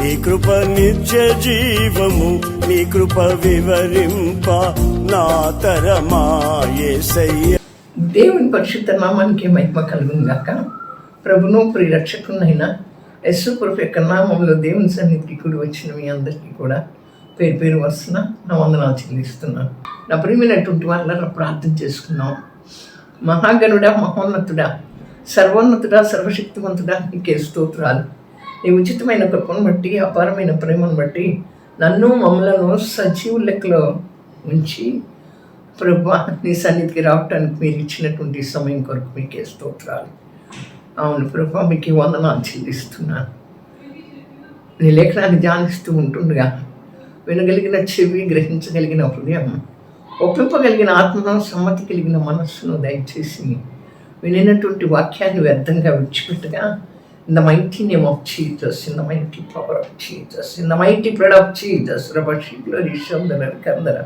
నీ కృప నిత్య జీవము నీ కృప వివరింప నా తరమా దేవుని పరిశుద్ధ నామానికి మహిమ కలుగును గాక ప్రభును ప్రియరక్షకునైన యస్సు ప్రభు యొక్క నామంలో దేవుని సన్నిధికి కూడి వచ్చిన మీ అందరికీ కూడా పేరు పేరు వస్తున్న నా వందనాలు చెల్లిస్తున్నాను. నా ప్రియమైనటువంటి వాళ్ళ ప్రార్థన చేసుకున్నాం మహాగణుడా మహోన్నతుడా సర్వోన్నతుడా సర్వశక్తివంతుడా నీకే స్తోత్రాలు. నీ ఉచితమైన కృపను బట్టి అపారమైన ప్రేమను బట్టి నన్ను మమ్మలను సజీవు లెక్కలో ఉంచి ప్రభా నీ సన్నిధికి రావటానికి మీరు ఇచ్చినటువంటి సమయం కొరకు మీకే స్తోత్రాలు. అవును ప్రభా మీకు వందనాలు చెల్లిస్తున్నాను. నీ లేఖనాన్ని ధ్యానిస్తూ ఉంటుండగా వినగలిగిన చెవి గ్రహించగలిగిన హృదయం ఒప్పింపగలిగిన ఆత్మను సమ్మతి కలిగిన మనస్సును దయచేసి వినినటువంటి వాక్యాన్ని వ్యర్థంగా విడిచిపెట్టగా in the mighty name of Jesus in the mighty power of Jesus in the mighty blood of Jesus రబషి glory శందర కందర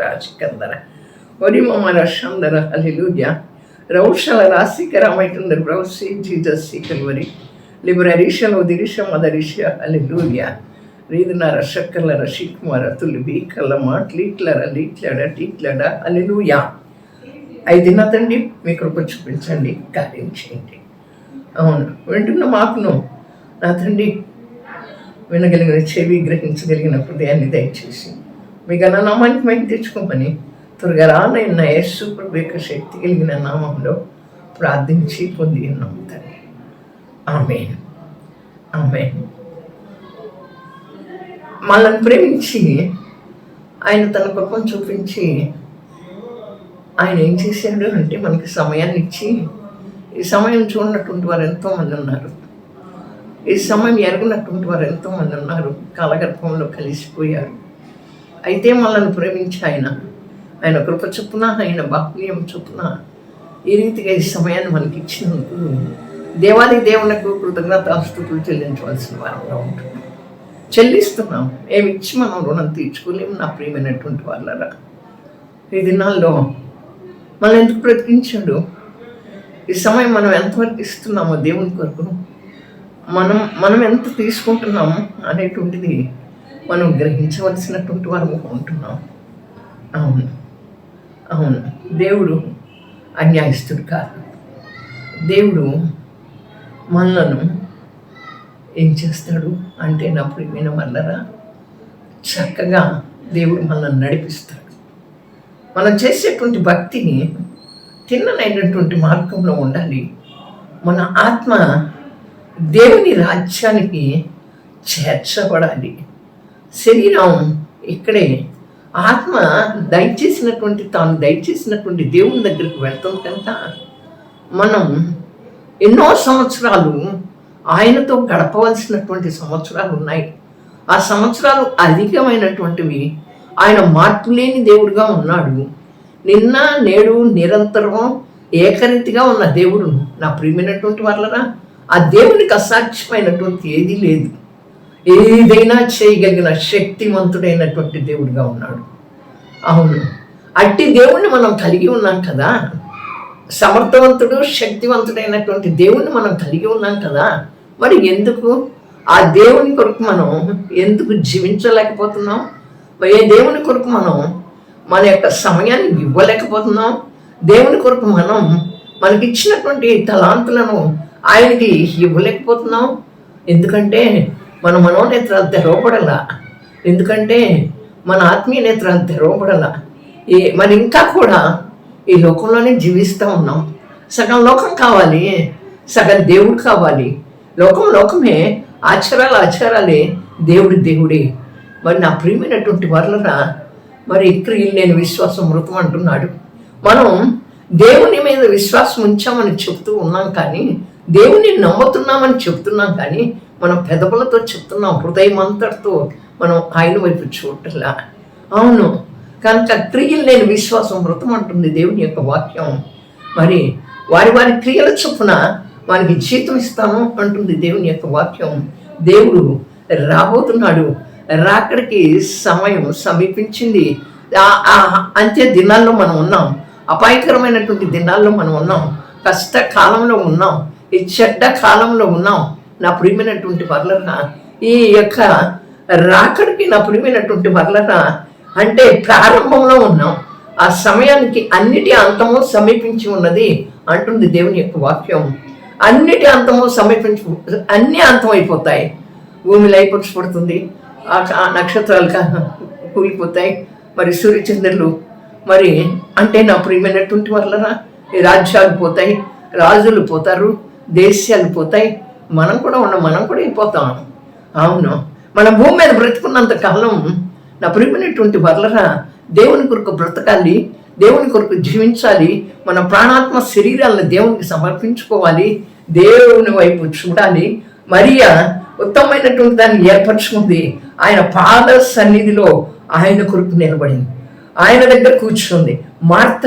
రాజి కందర ఒరి మమ రషందర హల్లెలూయా రౌషల రాశికరమైతుందరు బ్రౌసి జీసస్ కల్వరి లిబరరీషల ఉదిరిష మదరిష హల్లెలూయా రీదినార షక్కల రషికుమార తులి బీకల మాట్లీట్లర లీట్లడ టీట్లడ హల్లెలూయా ఐదున తండ్రి మీ కృప చూపించండి కార్యం చేయండి అవును. వింటున్న మాకును నా తండ్రి వినగలిగిన చెవి గ్రహించగలిగిన హృదయాన్ని దయచేసి? మీ గణనామానికి మేము తెచ్చుకోమని త్వరగా రానైన యేసు ప్రభు యొక్క శక్తి కలిగిన నామంలో ప్రార్థించి పొంది ఉన్నాం తండ్రి. ఆమె ఆమె మనల్ని ప్రేమించి ఆయన తన కృపను చూపించి ఆయన ఏం చేశాడు అంటే మనకి సమయాన్ని ఇచ్చి ఈ సమయం చూడనటువంటి వారు ఎంతోమంది ఉన్నారు. ఈ సమయం ఎరగనటువంటి వారు ఎంతోమంది ఉన్నారు. కాలగర్భంలో కలిసిపోయారు. అయితే మనల్ని ప్రేమించి ఆయన ఆయన కృప చొప్పున ఆయన బాహుల్యం చొప్పున ఈ రీతిగా ఈ సమయాన్ని మనకి ఇచ్చినందుకు దేవాది దేవునకు కృతజ్ఞతాస్తుతులు చెల్లించవలసిన వారంగా ఉంటుంది చెల్లిస్తున్నాం. ఏమిచ్చి మనం రుణం తీర్చుకోలేము నా ప్రియమైనటువంటి వాళ్ళరా ఈ దినాల్లో మనం ఎందుకు బ్రతికించాడు? ఈ సమయం మనం ఎంతవరకు ఇస్తున్నామో దేవుని కొరకు మనం మనం ఎంత తీసుకుంటున్నాము అనేటువంటిది మనం గ్రహించవలసినటువంటి వారు ఉంటున్నాం. అవును. అవును. దేవుడు అన్యాయస్తుడు కాదు. దేవుడు మనలను ఏం చేస్తాడు అంటే నా ప్రియమైన మల్లరా చక్కగా దేవుడు మనల్ని నడిపిస్తాడు. మనం చేసేటువంటి భక్తిని తిన్ననైనటువంటి మార్గంలో ఉండాలి. మన ఆత్మ దేవుని రాజ్యానికి చేర్చబడాలి. శరీరం ఇక్కడే. ఆత్మ దయచేసినటువంటి తాను దయచేసినటువంటి దేవుని దగ్గరికి వెళ్తాం కనుక మనం ఎన్నో సంవత్సరాలు ఆయనతో గడపవలసినటువంటి సంవత్సరాలు ఉన్నాయి. ఆ సంవత్సరాలు అధికమైనటువంటివి. ఆయన మార్పు లేని దేవుడుగా ఉన్నాడు. నిన్న నేడు నిరంతరం ఏకరీతిగా ఉన్న దేవుడు నా ప్రియమైనటువంటి వాళ్ళరా ఆ దేవునికి అసాధ్యమైనటువంటి ఏదీ లేదు. ఏదైనా చేయగలిగిన శక్తివంతుడైనటువంటి దేవుడిగా ఉన్నాడు. అవును. అట్టి దేవుణ్ణి మనం కలిగి ఉన్నాం కదా. సమర్థవంతుడు శక్తివంతుడైనటువంటి దేవుణ్ణి మనం కలిగి ఉన్నాం కదా. మరి ఎందుకు? ఆ దేవుని కొరకు మనం ఎందుకు జీవించలేకపోతున్నాం? ఏ దేవుని కొరకు మనం మన యొక్క సమయాన్ని ఇవ్వలేకపోతున్నాం. దేవుని కొరకు మనం మనకిచ్చినటువంటి తలాంతులను ఆయనకి ఇవ్వలేకపోతున్నాం. ఎందుకంటే మన మనోనేత్రాలు తెరవబడలా. ఎందుకంటే మన ఆత్మీయ నేత్రాలు తెరవబడలా. ఏ మరి ఇంకా కూడా ఈ లోకంలోనే జీవిస్తూ ఉన్నాం. సగం లోకం కావాలి సగం దేవుడు కావాలి. లోకం లోకమే ఆచారాలు ఆచారాలే దేవుడి దేవుడే. మరి నా ప్రియమైనటువంటి వర్లన మరి క్రియలు నేను విశ్వాసం మృతం అంటున్నాడు. మనం దేవుని మీద విశ్వాసం ఉంచామని చెప్తూ ఉన్నాం కానీ దేవుని నమ్ముతున్నామని చెప్తున్నాం కానీ మనం పెదవులతో చెప్తున్నాం హృదయం అంతటితో మనం ఆయన వైపు చూడటంలా. అవును కనుక క్రియలు లేని విశ్వాసం మృతం అంటుంది దేవుని యొక్క వాక్యం. మరి వారి వారి క్రియల చొప్పున వారికి జీతం ఇస్తాను అంటుంది దేవుని యొక్క వాక్యం. దేవుడు రాబోతున్నాడు. రాకడికి సమయం సమీపించింది. అంతే దినాల్లో మనం ఉన్నాం. అపాయకరమైనటువంటి దినాల్లో మనం ఉన్నాం. కష్టకాలంలో ఉన్నాం. ఈ చెడ్డ కాలంలో ఉన్నాం. నా ప్రియమైనటువంటి వర్లన ఈ యొక్క రాకడికి నా ప్రియమైనటువంటి వర్లరా అంటే ప్రారంభంలో ఉన్నాం. ఆ సమయానికి అన్నిటి అంతము సమీపించి ఉన్నది అంటుంది దేవుని యొక్క వాక్యం. అన్నిటి అంతము సమీపించి అన్ని అంతం అయిపోతాయి భూమి పడుతుంది ఆ ఆ నక్షత్రాలు కూలిపోతాయి. మరి సూర్యచంద్రులు మరి అంటే నా ప్రియమైనటువంటి వాళ్ళరా ఈ రాజ్యాలు పోతాయి రాజులు పోతారు దేశాలు పోతాయి. మనం కూడా ఉన్నాం మనం కూడా అయిపోతాం. అవును. మన భూమి మీద బ్రతుకున్నంత కాలం నా ప్రియమైనటువంటి వర్లరా దేవుని కొరకు బ్రతకాలి దేవుని కొరకు జీవించాలి మన ప్రాణాత్మ శరీరాలను దేవునికి సమర్పించుకోవాలి దేవుని వైపు చూడాలి. మరియా ఉత్తమమైనటువంటి దాన్ని ఏర్పరచుకుంది ఆయన పాద సన్నిధిలో ఆయన కొరకు నిలబడింది. ఆయన దగ్గర కూర్చుంది. మార్త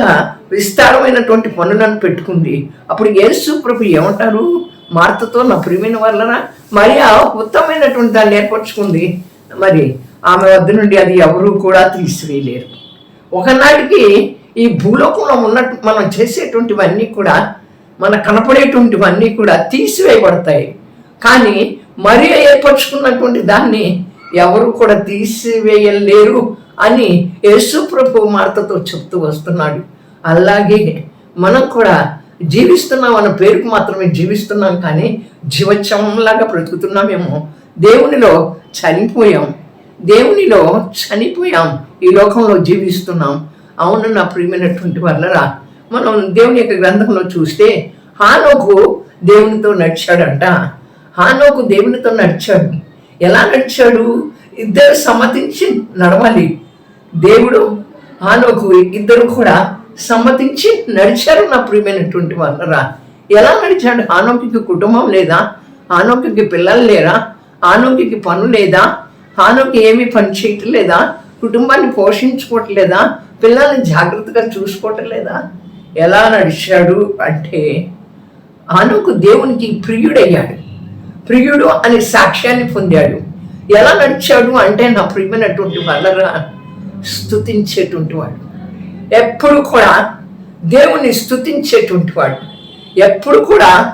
విస్తారమైనటువంటి పనులను పెట్టుకుంది. అప్పుడు యేసు ప్రభు ఏమంటారు? మార్తతో నా ప్రియమైన వలన మరియా ఉత్తమమైనటువంటి దాన్ని ఏర్పరచుకుంది. మరి ఆమె వద్ద నుండి అది ఎవరూ కూడా తీసివేయలేరు. ఒకనాటికి ఈ భూలోకంలో ఉన్నట్టు మనం చేసేటువంటివన్నీ కూడా మన కనపడేటువంటివన్నీ కూడా తీసివేయబడతాయి. కానీ మరి ఏర్పరచుకున్నటువంటి దాన్ని ఎవరు కూడా తీసివేయలేరు అని యేసుప్రభు మార్తతో చెప్తూ వస్తున్నాడు. అలాగే మనం కూడా జీవిస్తున్నాం అన్న పేరుకు మాత్రమే జీవిస్తున్నాం కానీ జీవచంలాగా బ్రతుకుతున్నామేమో. దేవునిలో చనిపోయాం. దేవునిలో చనిపోయాం. ఈ లోకంలో జీవిస్తున్నాం. అవును నా ప్రియమైనటువంటి వాళ్ళరా మనం దేవుని యొక్క గ్రంథంలో చూస్తే హానోకు దేవునితో నడిచాడంట. హానోకు దేవునితో నడిచాడు. ఎలా నడిచాడు? ఇద్దరు సమ్మతించి నడవాలి. దేవుడు ఆనోకు ఇద్దరు కూడా సమ్మతించి నడిచారు నా ప్రియమైనటువంటి వాళ్ళరా ఎలా నడిచాడు? హానోకి కుటుంబం లేదా? హానోకి పిల్లలు లేరా? హానోకి పను లేదా? హానోకి ఏమీ పని చేయటం లేదా? కుటుంబాన్ని పోషించుకోవట్లేదా పిల్లల్ని జాగ్రత్తగా చూసుకోవటం లేదా? ఎలా నడిచాడు అంటే హానోకు దేవునికి ప్రియుడయ్యాడు. ప్రియుడు అనే సాక్ష్యాన్ని పొందాడు. ఎలా నడిచాడు అంటే నా ప్రియమైనటువంటి వల్లరా స్తుతించేటువంటి వాడు. ఎప్పుడు కూడా దేవుని స్థుతించేటువంటి వాడు. ఎప్పుడు కూడా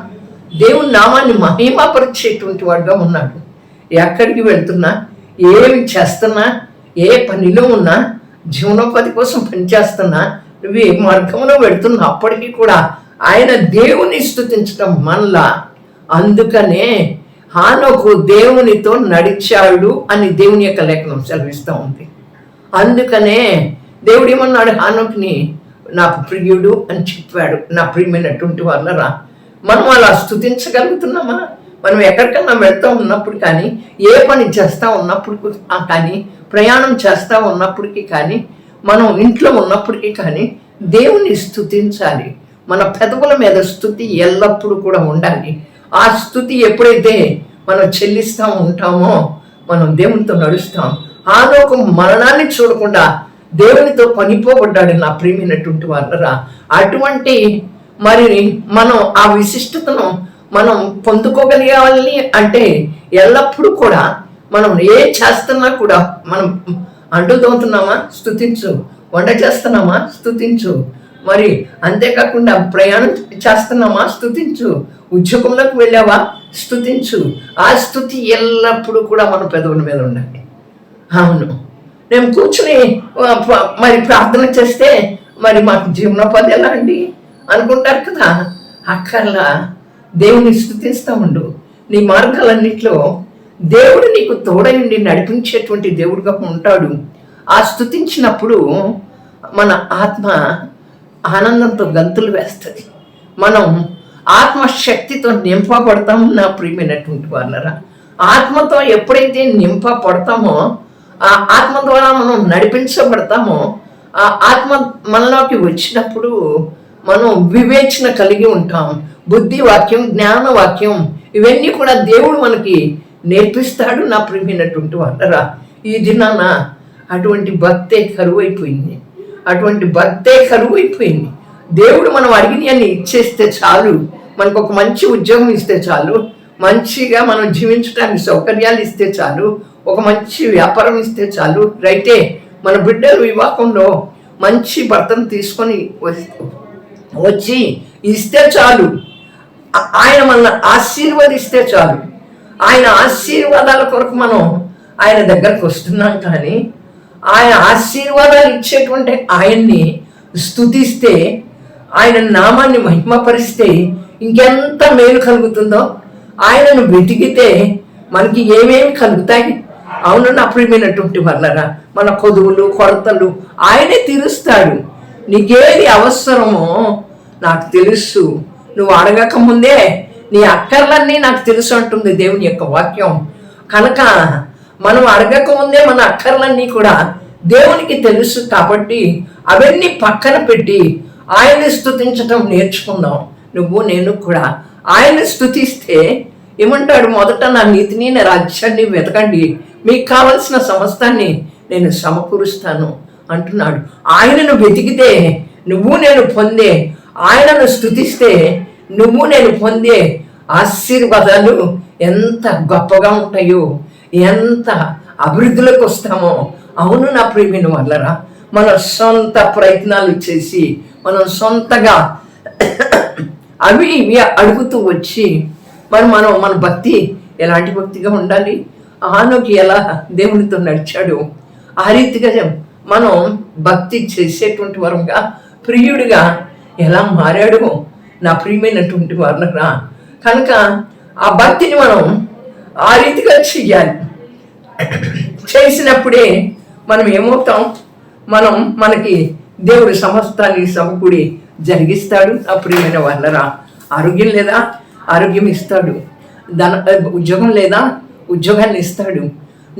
దేవుని నామాన్ని మహిమపరిచేటువంటి వాడుగా ఉన్నాడు. ఎక్కడికి వెళ్తున్నా ఏమి చేస్తున్నా ఏ పనిలో ఉన్నా జీవనోపాధి కోసం పనిచేస్తున్నా నువ్వు ఏ మార్గంలో వెళ్తున్నా అప్పటికీ కూడా ఆయన దేవుని స్థుతించడం మనలా అందుకనే హానోకు దేవునితో నడిచాడు అని దేవుని యొక్క లేఖనం సెలవిస్తూ ఉంది. అందుకనే దేవుడు ఏమన్నాడు హానోక్ని నా ప్రియుడు అని చెప్పాడు. నా ప్రియమైనటువంటి వాళ్ళరా మనం అలా స్థుతించగలుగుతున్నామా మనం ఎక్కడికన్నా వెళ్తూ ఉన్నప్పుడు కానీ ఏ పని చేస్తా ఉన్నప్పుడు కానీ ప్రయాణం చేస్తా ఉన్నప్పటికీ కానీ మనం ఇంట్లో ఉన్నప్పటికీ కానీ దేవుని స్థుతించాలి మన పెదవుల మీద స్థుతి ఎల్లప్పుడూ కూడా ఉండాలి. ఆ స్థుతి ఎప్పుడైతే మనం చెల్లిస్తూ ఉంటామో మనం దేవునితో నడుస్తాం. ఆలోక మరణాన్ని చూడకుండా దేవునితో పనిపోబడ్డాడు నా ప్రియమైనటువంటి వాళ్ళరా అటువంటి మరి మనం ఆ విశిష్టతను మనం పొందుకోగలిగాలని అంటే ఎల్లప్పుడూ కూడా మనం ఏ చేస్తున్నా కూడా మనం అంటూ తోముతున్నామా స్థుతించు వంట చేస్తున్నామా? స్థుతించు మరి అంతేకాకుండా ప్రయాణం చేస్తున్నామా? స్థుతించు ఉద్యోగంలోకి వెళ్ళావా? స్థుతించు ఆ స్థుతి ఎల్లప్పుడూ కూడా మన పెదవుల మీద ఉండాలి. అవును. మేము కూర్చుని మరి ప్రార్థన చేస్తే మరి మాకు జీవనోపాధి ఎలా అండి? అనుకుంటారు కదా? అక్కర్లా. దేవుని స్థుతిస్తా ఉండు. నీ మార్గాలన్నిట్లో దేవుడు నీకు తోడయుండి నడిపించేటువంటి దేవుడుగా ఉంటాడు. ఆ స్థుతించినప్పుడు మన ఆత్మ ఆనందంతో గంతులు వేస్తుంది. మనం ఆత్మశక్తితో నింపబడతాము నా ప్రియమైనటువంటి వాళ్ళరా ఆత్మతో ఎప్పుడైతే నింపబడతామో ఆ ఆత్మ ద్వారా మనం నడిపించబడతామో ఆ ఆత్మ మనలోకి వచ్చినప్పుడు మనం వివేచన కలిగి ఉంటాం. బుద్ధి వాక్యం జ్ఞాన వాక్యం ఇవన్నీ కూడా దేవుడు మనకి నేర్పిస్తాడు నా ప్రియమైనటువంటి వాళ్ళరా ఈ దినాన అటువంటి భక్తే కరువైపోయింది. అటువంటి భక్తే అయిపోయింది. దేవుడు మనం అడిగినవన్నీ ఇచ్చేస్తే చాలు. మనకు ఒక మంచి ఉద్యోగం ఇస్తే చాలు. మంచిగా మనం జీవించడానికి సౌకర్యాలు ఇస్తే చాలు. ఒక మంచి వ్యాపారం ఇస్తే చాలు. రైతే మన బిడ్డలు వివాహంలో మంచి భర్తను తీసుకొని వచ్చి ఇస్తే చాలు. ఆయన మన ఆశీర్వదిస్తే చాలు. ఆయన ఆశీర్వాదాల కొరకు మనం ఆయన దగ్గరకు వస్తున్నాం కానీ ఆయన ఆశీర్వాదాలు ఇచ్చేటువంటి ఆయన్ని స్తుతిస్తే ఆయన నామాన్ని మహిమపరిస్తే ఇంకెంత మేలు కలుగుతుందో ఆయనను వెతికితే మనకి ఏమేమి కలుగుతాయి? అవును నా ప్రియమైనటువంటి వల్లరా మన కొదువులు కొరతలు ఆయనే తీరుస్తాడు. నీకేది అవసరమో నాకు తెలుసు. నువ్వు అడగక ముందే నీ అక్కర్లన్నీ నాకు తెలుసు అంటుంది దేవుని యొక్క వాక్యం. కనుక మనం అడగక ముందే మన అక్కర్లన్నీ కూడా దేవునికి తెలుసు కాబట్టి అవన్నీ పక్కన పెట్టి ఆయన్ని స్థుతించటం నేర్చుకుందాం. నువ్వు నేను కూడా ఆయన్ని స్థుతిస్తే ఏమంటాడు? మొదట నా నీతిని నా రాజ్యాన్ని వెతకండి. మీకు కావలసిన సమస్తాన్ని నేను సమకూరుస్తాను అంటున్నాడు. ఆయనను వెతికితే నువ్వు నేను పొందే ఆయనను స్థుతిస్తే నువ్వు నేను పొందే ఆశీర్వాదాలు ఎంత గొప్పగా ఉంటాయో ఎంత అభివృద్ధిలోకి వస్తామో. అవును నా ప్రియమైన వాళ్ళరా మన సొంత ప్రయత్నాలు చేసి మనం సొంతగా అవి ఇవి అడుగుతూ వచ్చి మరి మనం మన భక్తి ఎలాంటి భక్తిగా ఉండాలి? ఆనోకి ఎలా దేవునితో నడిచాడు? ఆ రీతిగా మనం భక్తి చేసేటువంటి వరంగా ప్రియుడిగా ఎలా మారాడు? నా ప్రియమైనటువంటి వారులరా కనుక ఆ భక్తిని మనం ఆ రీతిగా చెయ్యాలి. చేసినప్పుడే మనం ఏమవుతాం? మనం మనకి దేవుడు సమస్తాన్ని సమకూడి జరిగిస్తాడు. ఆ ప్రియమైన వాళ్ళరా ఆరోగ్యం లేదా? ఆరోగ్యం ఇస్తాడు. ధన ఉద్యోగం లేదా? ఉద్యోగాన్ని ఇస్తాడు.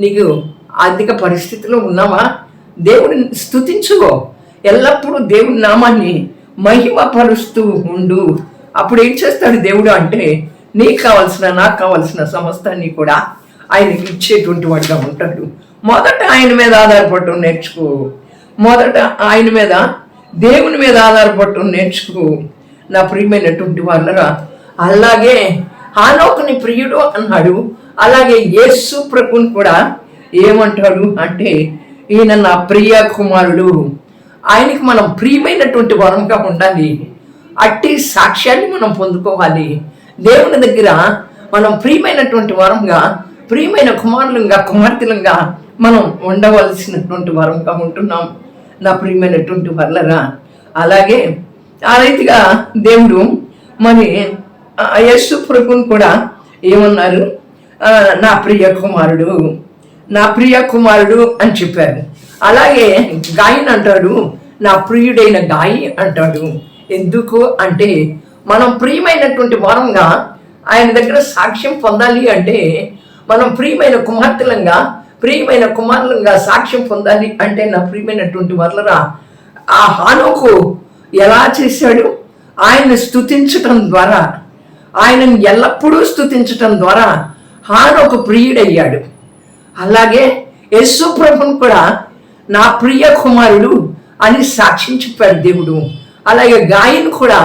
నీకు ఆర్థిక పరిస్థితిలో ఉన్నావా? దేవుడిని స్థుతించుకో ఎల్లప్పుడూ దేవుడి నామాన్ని మహిమపరుస్తూ ఉండు. అప్పుడు ఏం చేస్తాడు దేవుడు అంటే నీకు కావలసిన నాకు కావలసిన సమస్తాన్ని కూడా ఆయనకి ఇచ్చేటువంటి వాడిగా ఉంటాడు. మొదట ఆయన మీద ఆధారపడటం నేర్చుకో. మొదట ఆయన మీద దేవుని మీద ఆధారపడటం నేర్చుకో. నా ప్రియమైనటువంటి వాళ్ళరా అలాగే ఆలోకని ప్రియుడు అన్నాడు. అలాగే యేసు ప్రభుని కూడా ఏమంటాడు అంటే ఈయన నా ప్రియ కుమారుడు. ఆయనకి మనం ప్రియమైనటువంటి వరంగా ఉండాలి. అట్టి సాక్ష్యాన్ని మనం పొందుకోవాలి. దేవుని దగ్గర మనం ప్రియమైనటువంటి వరంగా ప్రియమైన కుమారులుగా కుమార్తెలుగా మనం ఉండవలసినటువంటి వరంగా ఉంటున్నాం. నా ప్రియమైనటువంటి వర్లరా అలాగే ఆ రీతిగా దేవుడు మరి ఆ యేసు ప్రభుని కూడా ఏమన్నారు? నా ప్రియ కుమారుడు నా ప్రియ కుమారుడు అని చెప్పారు. అలాగే గాయన్ అంటాడు నా ప్రియుడైన గాయి అంటాడు. ఎందుకు? అంటే మనం ప్రియమైనటువంటి వారంగా ఆయన దగ్గర సాక్ష్యం పొందాలి అంటే మనం ప్రియమైన కుమార్తెలంగా ప్రియమైన కుమారులంగా సాక్ష్యం పొందాలి అంటే నా ప్రియమైనటువంటి వర్లరా ఆ హానుకు ఎలా చేశాడు? ఆయన్ని స్థుతించటం ద్వారా ఆయనను ఎల్లప్పుడూ స్థుతించటం ద్వారా హానోకు ప్రియుడయ్యాడు. అలాగే యేసు ప్రభుని కూడా నా ప్రియ కుమారుడు అని సాక్ష్యం చెప్పాడు దేవుడు. అలాగే గాయన్ కూడా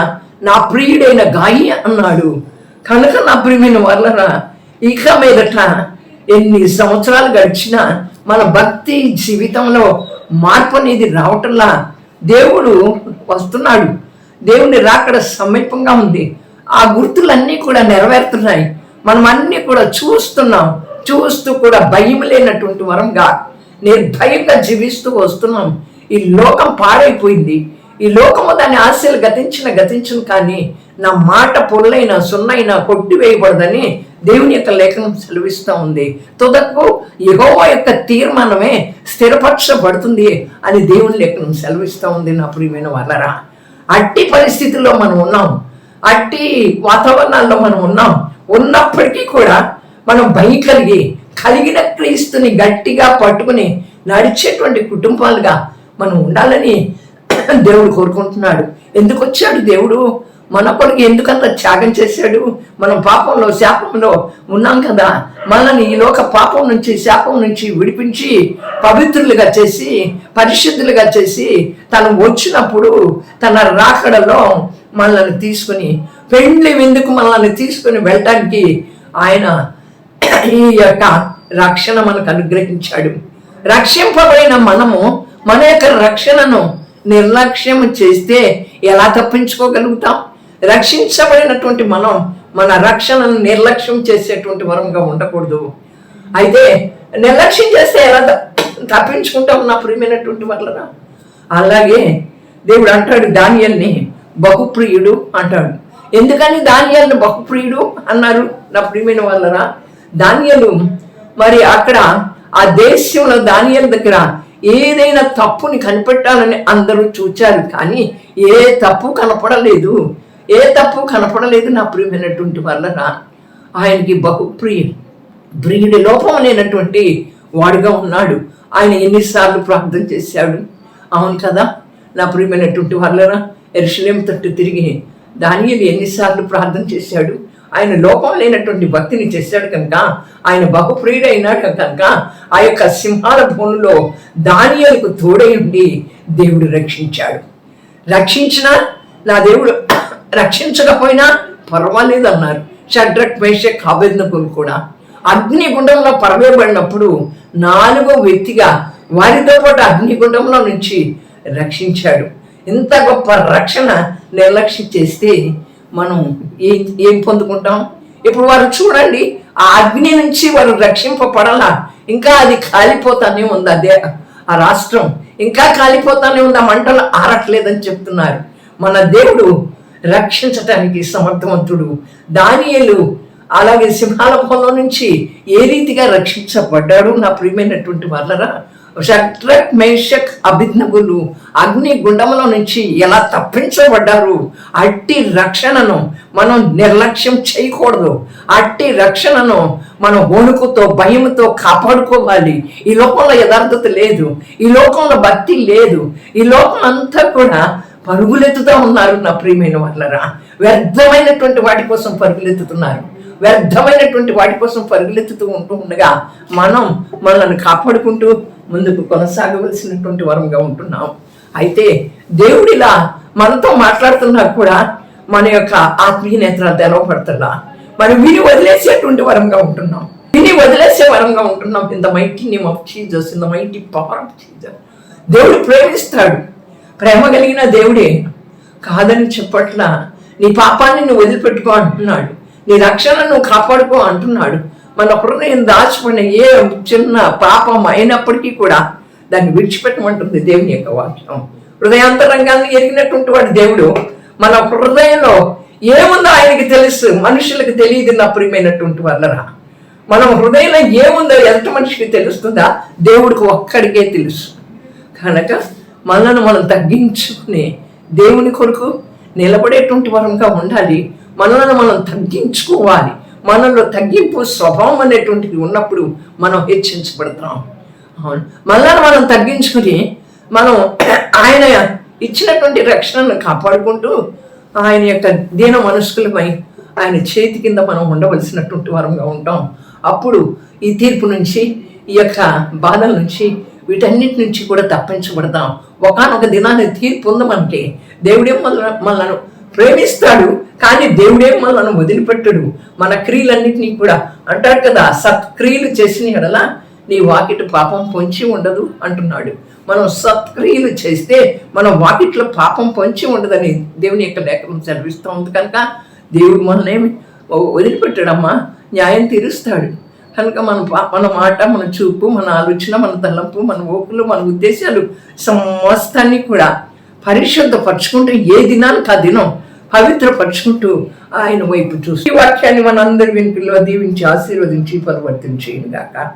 నా ప్రియుడైన గాయి అన్నాడు. కనుక నా ప్రియమైన వలన ఇక మీదట ఎన్ని సంవత్సరాలు గడిచినా మన భక్తి జీవితంలో మార్పు అనేది రావటంలా దేవుడు వస్తున్నాడు. దేవుని రాకడ సమీపంగా ఉంది. ఆ గుర్తులన్నీ కూడా నెరవేరుతున్నాయి. మనం అన్నీ కూడా చూస్తున్నాం. చూస్తూ కూడా భయం లేనటువంటి వరంగా నిర్భయంగా జీవిస్తూ వస్తున్నాం. ఈ లోకం పాడైపోయింది. ఈ లోకము దాని ఆశలు గతించిన గతించను కానీ నా మాట పొల్లైన సున్నైన కొట్టివేయబడదని దేవుని యొక్క లేఖనం సెలవిస్తూ ఉంది. తుదకు యెహోవా యొక్క తీర్మానమే స్థిరపరచబడుతుంది అని దేవుని లేఖనం సెలవిస్తూ ఉంది నా ప్రియమైన వాళ్ళరా అట్టి పరిస్థితుల్లో మనం ఉన్నాం. అట్టి వాతావరణాల్లో మనం ఉన్నాం. ఉన్నప్పటికీ కూడా మనం భయం కలిగి కలిగిన క్రీస్తుని గట్టిగా పట్టుకుని నడిచేటువంటి కుటుంబాలుగా మనం ఉండాలని దేవుడు కోరుకుంటున్నాడు. ఎందుకు వచ్చాడు దేవుడు? మన కొరకు ఎందుకంత త్యాగం చేశాడు? మనం పాపంలో శాపంలో ఉన్నాం కదా. మనల్ని ఈ లోక పాపం నుంచి శాపం నుంచి విడిపించి పవిత్రులుగా చేసి పరిశుద్ధులుగా చేసి తను వచ్చినప్పుడు తన రాకడలో మనల్ని తీసుకుని పెండ్లి విందుకు మనల్ని తీసుకుని వెళ్ళటానికి ఆయన ఈ యొక్క రక్షణ మనకు అనుగ్రహించాడు. రక్షింపబడిన మనము మన యొక్క రక్షణను నిర్లక్ష్యం చేస్తే ఎలా తప్పించుకోగలుగుతాం? రక్షించబడినటువంటి మనం మన రక్షణను నిర్లక్ష్యం చేసేటువంటి వరంగా ఉండకూడదు. అయితే నిర్లక్ష్యం చేస్తే ఎలా త- తప్పించుకుంటాం నా ప్రియమైనటువంటి వలన అలాగే దేవుడు అంటాడు దానియల్ని బహుప్రియుడు అంటాడు. ఎందుకని దానియల్ని బహుప్రియుడు అన్నారు నా ప్రియమైన వలన దానియలు మరి అక్కడ ఆ దేశంలో దానియల దగ్గర ఏదైనా తప్పుని కనిపెట్టాలని అందరూ చూచారు కానీ ఏ తప్పు కనపడలేదు. ఏ తప్పు కనపడలేదు నా ప్రియమైనటువంటి వాళ్ళరా ఆయనకి బహుప్రియం. ప్రియుడి లోపం లేనటువంటి వాడుగా ఉన్నాడు. ఆయన ఎన్నిసార్లు ప్రార్థన చేశాడు. అవును కదా? నా ప్రియమైనటువంటి వాళ్ళరా ఎరుషలేం తట్టు తిరిగి దానియలు ఎన్నిసార్లు ప్రార్థన చేశాడు. ఆయన లోపం లేనటువంటి భక్తిని చేశాడు కనుక ఆయన బహుప్రియుడైనాడు కనుక ఆ యొక్క సింహాల భూమిలో దానియలకు తోడై ఉండి దేవుడు రక్షించాడు. రక్షించిన నా దేవుడు రక్షించకపోయినా పర్వాలేదు అన్నారు షడ్రక్ మేషక్ అభిజ్ఞకులు కూడా. అగ్నిగుండంలో పరవేయబడినప్పుడు నాలుగో వ్యక్తిగా వారితో పాటు అగ్నిగుండంలో నుంచి రక్షించాడు. ఇంత గొప్ప రక్షణ నిర్లక్ష్యం చేస్తే మనం ఏం ఏం పొందుకుంటాం? ఇప్పుడు వారు చూడండి ఆ అగ్ని నుంచి వారు రక్షింపబడాలా. ఇంకా అది కాలిపోతానే ఉంది అదే ఆ రాష్ట్రం. ఇంకా కాలిపోతానే ఉంది ఆ మంటలు ఆరట్లేదని చెప్తున్నారు. మన దేవుడు రక్షించటానికి సమర్థవంతుడు. దానియలు అలాగే సింహాలభంలో నుంచి ఏ రీతిగా రక్షించబడ్డాడు నా ప్రియమైనటువంటి వాళ్ళరా షట్రక్ మేషక్ అభిజ్ఞులు అగ్ని గుండంలో నుంచి ఎలా తప్పించబడ్డారు? అట్టి రక్షణను మనం నిర్లక్ష్యం చేయకూడదు. అట్టి రక్షణను మనం వణుకుతో భయంతో కాపాడుకోవాలి. ఈ లోకంలో యథార్థత లేదు. ఈ లోకంలో భక్తి లేదు. ఈ లోకం అంతా కూడా పరుగులెత్తుతూ ఉన్నారు నా ప్రియమైన వాళ్ళరా. వ్యర్థమైనటువంటి వాటి కోసం పరుగులెత్తుతున్నారు. వ్యర్థమైనటువంటి వాటి కోసం పరుగులెత్తుతూ ఉంటూ ఉండగా మనం మనల్ని కాపాడుకుంటూ ముందుకు కొనసాగవలసినటువంటి వరంగా ఉంటున్నాం. అయితే దేవుడిలా మనతో మాట్లాడుతున్నా కూడా మన యొక్క ఆత్మీయ నేత్రాలు తెరవబడతలా. మనం విని వదిలేసేటువంటి వరంగా ఉంటున్నాం. విని వదిలేసే వరంగా ఉంటున్నాం. ఇంత మైటీ నేమ్ ఆఫ్ చీజస్ ఇంత మైటీ పవర్ ఆఫ్ చీజస్ దేవుడు ప్రేమిస్తాడు. ప్రేమ కలిగిన దేవుడే కాదని చెప్పట్ల నీ పాపాన్ని నువ్వు వదిలిపెట్టుకో అంటున్నాడు. నీ రక్షణ నువ్వు కాపాడుకో అంటున్నాడు. మన హృదయం దాచుకున్న ఏ చిన్న పాపం అయినప్పటికీ కూడా దాన్ని విడిచిపెట్టమంటుంది దేవుని యొక్క వాక్యం. హృదయాంతరంగాన్ని ఎరిగినటువంటి వాడు దేవుడు మన హృదయంలో ఏముందో ఆయనకి తెలుసు మనుషులకు తెలియదు నా ప్రియమైనటువంటి వాళ్ళరా మనం హృదయంలో ఏముందో ఎంత మనిషికి తెలుస్తుందా? దేవుడికి ఒక్కడికే తెలుసు. కనుక మనల్ని మనం తగ్గించుకుని దేవుని కొరకు నిలబడేటువంటి వరంగా ఉండాలి. మనలను మనం తగ్గించుకోవాలి. మనలో తగ్గింపు స్వభావం అనేటువంటిది ఉన్నప్పుడు మనం హెచ్చించబడతాం. అవును. మనల్ని మనం తగ్గించుకుని మనం ఆయన ఇచ్చినటువంటి రక్షణను కాపాడుకుంటూ ఆయన యొక్క దీన మనస్కులపై ఆయన చేతి కింద మనం ఉండవలసినటువంటి వరంగా ఉంటాం. అప్పుడు ఈ తీర్పు నుంచి ఈ యొక్క బాధల నుంచి వీటన్నిటి నుంచి కూడా తప్పించబడతాం. ఒకనొక దినాన్ని తీర్పు ఉందమంటే దేవుడే మన మనల్ని ప్రేమిస్తాడు కానీ దేవుడే మనల్ని వదిలిపెట్టడు. మన క్రియలన్నింటినీ కూడా అంటాడు కదా సత్క్రియలు చేసిన ఎడల నీ వాకిట పాపం పొంచి ఉండదు అంటున్నాడు. మనం సత్క్రియలు చేస్తే మన వాకిట్లో పాపం పొంచి ఉండదని దేవుని యొక్క లేఖనం చదివిస్తూ ఉంది కనుక దేవుడు మనల్ని వదిలిపెట్టాడమ్మా న్యాయం తీరుస్తాడు. కనుక మన మన మాట మన చూపు మన ఆలోచన మన తలంపు మన ఓపులు మన ఉద్దేశాలు సమస్తాన్ని కూడా పరిశుద్ధపరచుకుంటే ఏ దినానికి ఆ దినం పవిత్రపరుచుకుంటూ ఆయన వైపు చూసి ఈ వాక్యాన్ని మనందరి వెనుకల్లో దీవించి ఆశీర్వదించి పరివర్తించి గాక.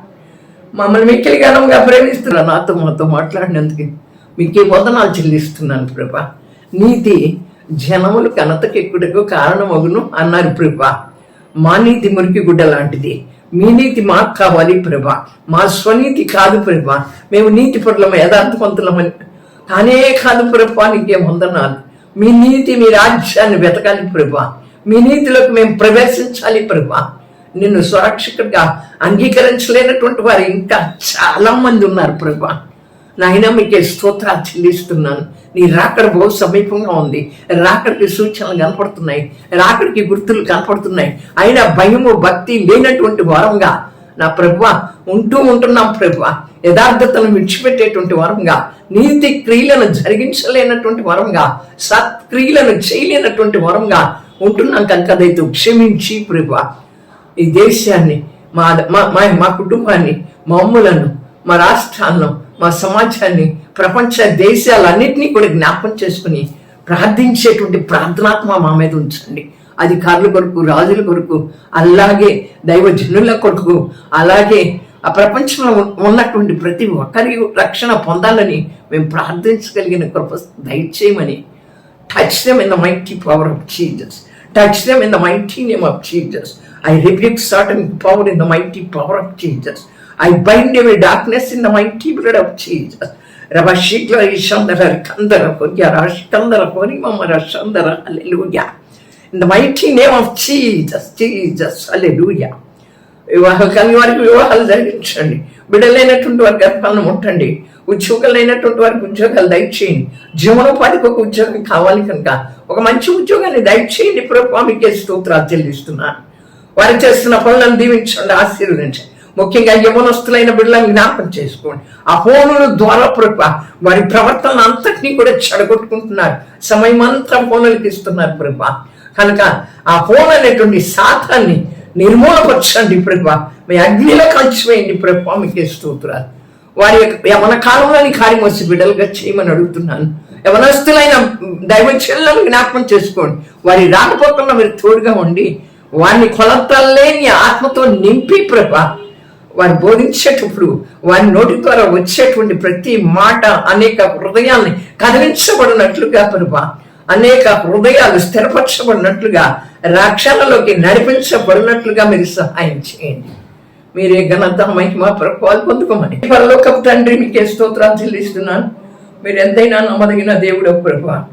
మమ్మల్ని మిక్కిలి ఘనంగా ప్రేమిస్తున్నా నాతో మాతో మాట్లాడినందుకు మీకే వందనాలు చెల్లిస్తున్నాను ప్రభా. నీతి జనములు కనతకెక్కుటకు కారణమగును అన్నారు ప్రభా. మా నీతి మురికి గుడ్డ లాంటిది. మీ నీతి మాకు కావాలి ప్రభా. మా స్వనీతి కాదు ప్రభా. మేము నీతి పట్లము యథార్థవంతులమని కానే కాదు ప్రభా నీకేం వందనాలు. మీ నీతి మీ రాజ్యాన్ని వెతకాలి ప్రభా. మీ నీతిలోకి మేము ప్రవేశించాలి ప్రభా. నిన్ను సురక్షకుడిగా అంగీకరించలేనటువంటి వారు ఇంకా చాలా మంది ఉన్నారు ప్రభా. నాయన మీకే స్తోత్రాలు చెల్లిస్తున్నాను. నీ రాకడ బహు సమీపంగా ఉంది. రాకడికి సూచనలు కనపడుతున్నాయి. రాకడికి గుర్తులు కనపడుతున్నాయి. అయినా భయము భక్తి లేనటువంటి వరంగా నా ప్రభువ ఉంటూ ఉంటున్నాం ప్రభువ. యథార్థతను విడిచిపెట్టేటువంటి వరంగా నీతి క్రియలను జరిగించలేనటువంటి వరంగా సత్క్రియలను చేయలేనటువంటి వరంగా ఉంటున్నాం కనుక అదైతే క్షమించి ప్రభువ. ఈ దేశాన్ని మా మా మా- కుటుంబాన్ని మా అమ్ములను మా రాష్ట్రాలను మా సమాజాన్ని ప్రపంచ దేశాలన్నింటినీ కూడా జ్ఞాపకం చేసుకుని ప్రార్థించేటువంటి ప్రార్థనాత్మ మా మీద ఉంచండి. అధికారుల కొరకు రాజుల కొరకు అలాగే దైవ జనుల కొరకు అలాగే ఆ ప్రపంచంలో ఉన్నటువంటి ప్రతి ఒక్కరి రక్షణ పొందాలని మేము ప్రార్థించగలిగిన కృప దయచేయమని. Touch them in the mighty power of changes touch them in the mighty name of Jesus I rebuke Satan power in the mighty power of changes I bind every darkness in the mighty blood of Jesus రవశీక్ల ఈశాంధర కందర కొంగ రాష్ కందర కొని మమ్మ రషందర అల్లెలుగా in the mighty name of of Jesus, Jesus, డూయా వివాహం కాని వారికి వివాహాలు జరిగించండి. బిడ్డలైనటువంటి వారికి గర్భాలను ముట్టండి. ఉద్యోగాలైనటువంటి వారికి ఉద్యోగాలు దయచేయండి. జీవనోపాధికి ఒక ఉద్యోగం కావాలి కనుక ఒక మంచి ఉద్యోగాన్ని దయచేయండి ప్రభు మీకే స్తోత్రాలు చెల్లిస్తున్నాను. వారు చేస్తున్న పనులను దీవించండి ఆశీర్వదించండి. ముఖ్యంగా యవనస్తులైన బిడ్డలను జ్ఞాపకం చేసుకోండి. ఆ ఫోనుల ద్వారా ప్రభు వారి ప్రవర్తన అంతటినీ కూడా చెడగొట్టుకుంటున్నారు. సమయం అంతా ఇస్తున్నారు ప్రభు కనుక ఆ ఫోన్ అనేటువంటి శాతాన్ని నిర్మూలపరచండి ప్రభు మీ అగ్నిలో కలిసిపోయింది ప్రభు మీకే స్తోత్రాలు. వారి యొక్క యవన కాలంలోని కార్యం వచ్చి బిడ్డలుగా చేయమని అడుగుతున్నాను. యవనస్తులైన దైవ జ్ఞాపకం చేసుకోండి. వారి రాకపోకుండా మీరు తోడుగా ఉండి వారిని కొలతలేని ఆత్మతో నింపి ప్రభా వారు బోధించేటప్పుడు వారి నోటి ద్వారా వచ్చేటువంటి ప్రతి మాట అనేక హృదయాల్ని కదిలించబడినట్లుగా ప్రభా అనేక హృదయాలు స్థిరపరచబడినట్లుగా రక్షణలోకి నడిపించబడినట్లుగా మీరు సహాయం చేయండి. మీరే ఘనత మహిమ ప్రభావాలు పొందుకోమని. పరలోక తండ్రి మీకే స్తోత్రాలు చెల్లిస్తున్నాను. మీరు ఎంతైనా నమ్మదగిన దేవుడవు ప్రభా.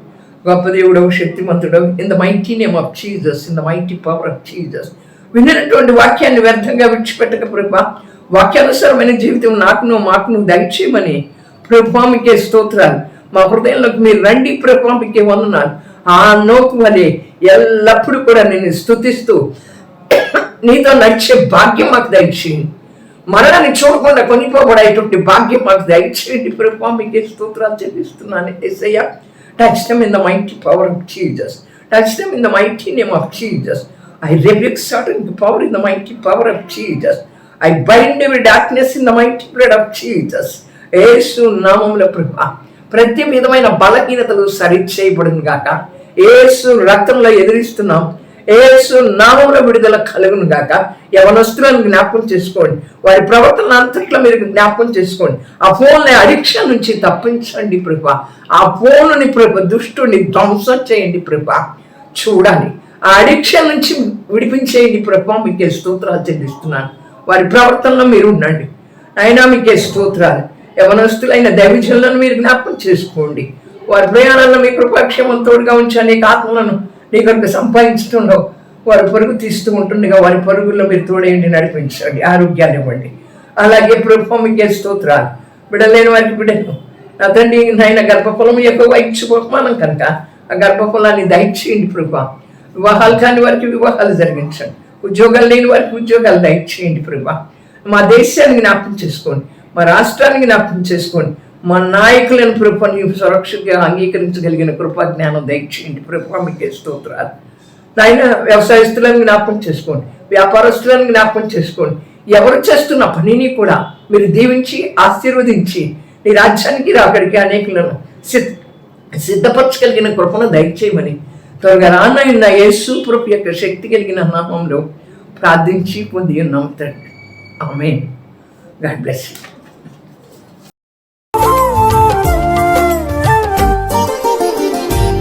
గొప్ప దేవుడవు శక్తిమంతుడవు. In the mighty name of Jesus in the mighty power of Jesus విన్నటువంటి వాక్యాన్ని వ్యర్థంగా విడిచిపెట్టక ప్రభా. వాక్యానుసారమైన జీవితం నాకును మాకును దయచేయమని. ప్రభా మీకే స్తోత్రాలు. మా హృదయంలోకి మీరు రండి ప్రభా మీకే వందనాలు. ఆ నోకు వలె ఎల్లప్పుడూ కూడా నేను స్తుతిస్తూ నీతో నడిచే భాగ్యం మాకు దయచేయండి. మరణాన్ని చూడకుండా కొనిపోబడేటువంటి భాగ్యం మాకు దయచేయండి. ప్రభావ మీకు స్తోత్రాలు చెల్లిస్తున్నాను. ఎస్ఐయా touch them in the mighty power of Jesus touch them in the mighty name of Jesus I rebuke Satan power in the mighty power of Jesus I bind every darkness in the mighty blood of Jesus Yesu నామంలో ప్రభా ప్రతి విధమైన బలహీనతలు సరిచేయబడును గాక. ఏసు రక్తంలో ఎదిరిస్తున్నాం. ఏసు నామంలో విడుదల కలుగును గాక. యవనస్తులను జ్ఞాపకం చేసుకోండి. వారి ప్రవర్తన అంతట్లో మీరు జ్ఞాపకం చేసుకోండి. ఆ ఫోన్ని అడిక్షన్ నుంచి తప్పించండి ప్రభా. ఆ ఫోన్ని ప్రభు దుష్టుని ధ్వంసం చేయండి ప్రభా. చూడాలి ఆ అడిక్షన్ నుంచి విడిపించేయండి ప్రభా. మీకే స్తోత్రాలు చెల్లిస్తున్నాను. వారి ప్రవర్తనలో మీరు ఉండండి. అయినా మీకే స్తోత్రాలు. యవనస్తులైన దైవజనులను మీరు జ్ఞాపకం చేసుకోండి. వారి ప్రయాణాల్లో మీ కృపాక్షేమం తోడుగా ఉంచి అనేక ఆత్మలను నీ కనుక సంపాదించుతుండవు. వారు పరుగు తీస్తూ ఉంటుండగా వారి పరుగుల్లో మీరు తోడేయండి నడిపించండి. ఆరోగ్యాన్ని ఇవ్వండి. అలాగే ప్రభు మీకే స్తోత్రాలు. బిడలేని వారికి బిడ్డను నా తండ్రి నాయన గర్భఫలం యొక్క వైద్య బహుమానం కనుక ఆ గర్భఫలాన్ని దయచేయండి ప్రభా వివాహాలు కాని వారికి వివాహాలు జరిగించండి. ఉద్యోగాలు లేని వారికి ఉద్యోగాలు దయచేయండి ప్రభా మా దేశాన్ని జ్ఞాపకం చేసుకోండి. మా రాష్ట్రాన్ని జ్ఞాపకం చేసుకోండి. మా నాయకులను కృపని సురక్షితంగా అంగీకరించగలిగిన కృపా జ్ఞానం దయచేయండి కృప మీకే స్తోత్రాలు. నాయన వ్యవసాయస్తులను జ్ఞాపకం చేసుకోండి. వ్యాపారస్తులను జ్ఞాపకం చేసుకోండి. ఎవరు చేస్తున్న పనిని కూడా మీరు దీవించి ఆశీర్వదించి నీ రాజ్యానికి రాకడికి అనేకులను సిద్ధ సిద్ధపరచగలిగిన కృపను దయచేయమని త్వరగా రానైన యేసు ప్రభు యొక్క శక్తి కలిగిన నామంలో ప్రార్థించి పొంది ఉన్నాం తండ్రి. ఆమె గాడ్ బ్లెస్ యూ.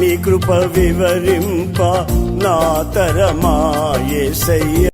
నీ కృప వివరింప నా తరమా యేసయ్య.